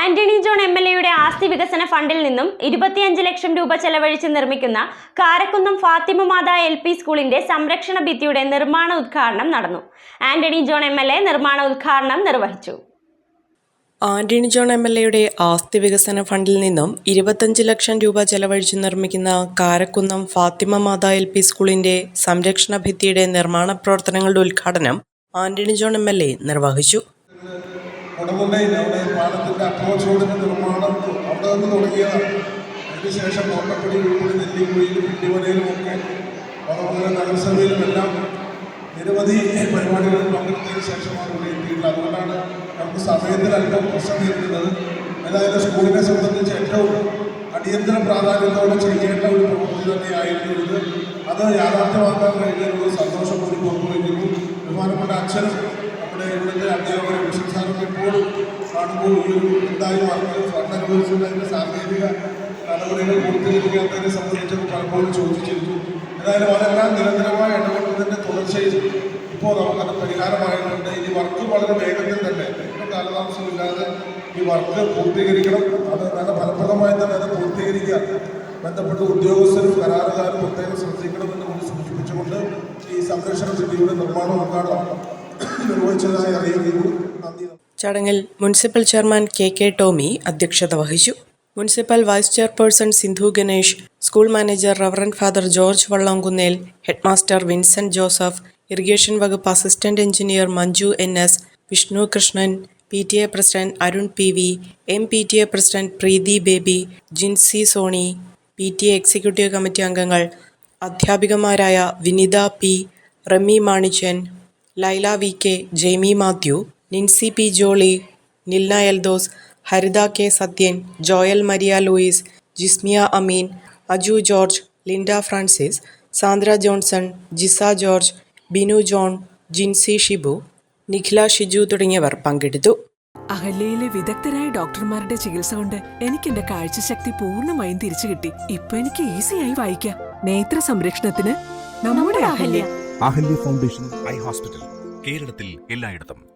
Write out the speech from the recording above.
Antony John M L എയുടെ ആസ്തി വികസന ഫണ്ടിൽ നിന്നും ഇരുപത്തിയഞ്ച് ലക്ഷം രൂപ ചെലവഴിച്ച് നിർമ്മിക്കുന്ന കാരക്കുന്നം ഫാത്തിമ മാത എൽ പി സ്കൂളിന്റെ സംരക്ഷണ ഭിത്തിയുടെ നിർമ്മാണ ഉദ്ഘാടനം നടന്നു. Antony John M L A നിർമ്മാണ ഉദ്ഘാടനം നിർവഹിച്ചു. ആന്റണി ജോൺ എം എൽ എയുടെ ആസ്തി വികസന ഫണ്ടിൽ നിന്നും ഇരുപത്തഞ്ച് ലക്ഷം രൂപ ചെലവഴിച്ച് നിർമ്മിക്കുന്ന കാരക്കുന്നം ഫാത്തിമ മാത എൽ പി സ്കൂളിന്റെ സംരക്ഷണ ഭിത്തിയുടെ നിർമ്മാണ പ്രവർത്തനങ്ങളുടെ ഉദ്ഘാടനം Antony John M L A നിർവഹിച്ചു. കുടമുണ്ടയിൽ അവിടെ പാലത്തിന്റെ അപ്രോച്ച് റോഡിന്റെ നിർമ്മാണം അവിടെ നിന്ന് തുടങ്ങിയതാണ്. അതിനുശേഷം കോട്ടപ്പടി ഉൾപ്പെടെ നെല്ലിക്കുഴിയിലും ഇടിവനയിലും ഒക്കെ വളർന്ന നഗരസഭയിലും എല്ലാം നിരവധി പരിപാടികളിൽ പങ്കെടുത്തതിന് ശേഷമാണ് ഇവിടെ എത്തിയിട്ടുള്ളത് അതുകൊണ്ടാണ് നമുക്ക് സമയത്തിൽ അല്പം പ്രശ്നം നേരിടുന്നത് ഏതായാലും സ്കൂളിനെ സംബന്ധിച്ച് ഏറ്റവും അടിയന്തര പ്രാധാന്യത്തോടെ ചെയ്യേണ്ട ഒരു പ്രവൃത്തി തന്നെയായിരുന്നു ഇത് അത് യാഥാർത്ഥ്യമാക്കാൻ കഴിഞ്ഞതിലുള്ള സന്തോഷം കൂടി പങ്കുവയ്ക്കുന്നു. ബഹുമാനപ്പെട്ട അച്ഛനും നമ്മുടെ ഇവിടുത്തെ അധ്യാപകരെ എപ്പോഴും കാണുമ്പോൾ ഈ ഒരു എന്തായാലും അവർക്ക് ഫണ്ട് അതിന്റെ സാങ്കേതിക നടപടികൾ പൂർത്തീകരിക്കാത്തതിനെ സംബന്ധിച്ചൊക്കെ പലപ്പോഴും ചോദിച്ചിരുന്നു. ഏതായാലും അതെല്ലാം നിരന്തരമായ ഇടപെട്ടതിന്റെ തുടർച്ചയിൽ ഇപ്പോൾ നമുക്കത് പരിഹാരമായിട്ടുണ്ട്. ഇനി വർക്ക് വളരെ വേഗത്തിൽ തന്നെ ഇപ്പം കാലതാമസമില്ലാതെ ഈ വർക്ക് പൂർത്തീകരിക്കണം. അത് നല്ല ഫലപ്രദമായി തന്നെ അത് പൂർത്തീകരിക്കുക. ബന്ധപ്പെട്ട ഉദ്യോഗസ്ഥരും കരാറുകാരും പ്രത്യേകം ശ്രദ്ധിക്കണമെന്ന് കൂടി സൂചിപ്പിച്ചുകൊണ്ട് ഈ സംരക്ഷണ സ്ഥിതിയുടെ നിർമ്മാണം ഉദ്ഘാടനം നിർവഹിച്ചതായി അറിയിക്കുന്നു. നന്ദി. ചടങ്ങിൽ municipal chairman K K Tomy അധ്യക്ഷത വഹിച്ചു. Municipal vice chairperson Sindhu Ganesh school manager reverend father George Vallamkunnel headmaster Vincent Joseph irrigation വകുപ്പ് assistant engineer Manju N S Vishnu Krishnan P T A president Arun P V M P T A president Preethi Baby Jincy Sony P T A executive committee അംഗങ്ങൾ അധ്യാപികമാരായ Vinitha P Rami Manichan Laila V K Jaimy Mathew Nincy P Jolly Nilna Eldhose Haritha K Sathyan Joel Maria Louis Jismiya Ameen Aju George Linda Francis Sandra Johnson Jisa George Binu John Jincy Shibu Nikhila Shiju തുടങ്ങിയവർ പങ്കെടുത്തു. അഹല്യയിലെ വിദഗ്ധരായ ഡോക്ടർമാരുടെ ചികിത്സ കൊണ്ട് എനിക്ക് എന്റെ കാഴ്ചശക്തി പൂർണമായും തിരിച്ചു കിട്ടി. ഇപ്പൊ എനിക്ക് ഈസിയായി വായിക്കാം. നേത്ര സംരക്ഷണത്തിന് നമ്മുടെ Ahalya. Ahalya foundation eye hospital കേരളത്തിൽ എല്ലായിടത്തും.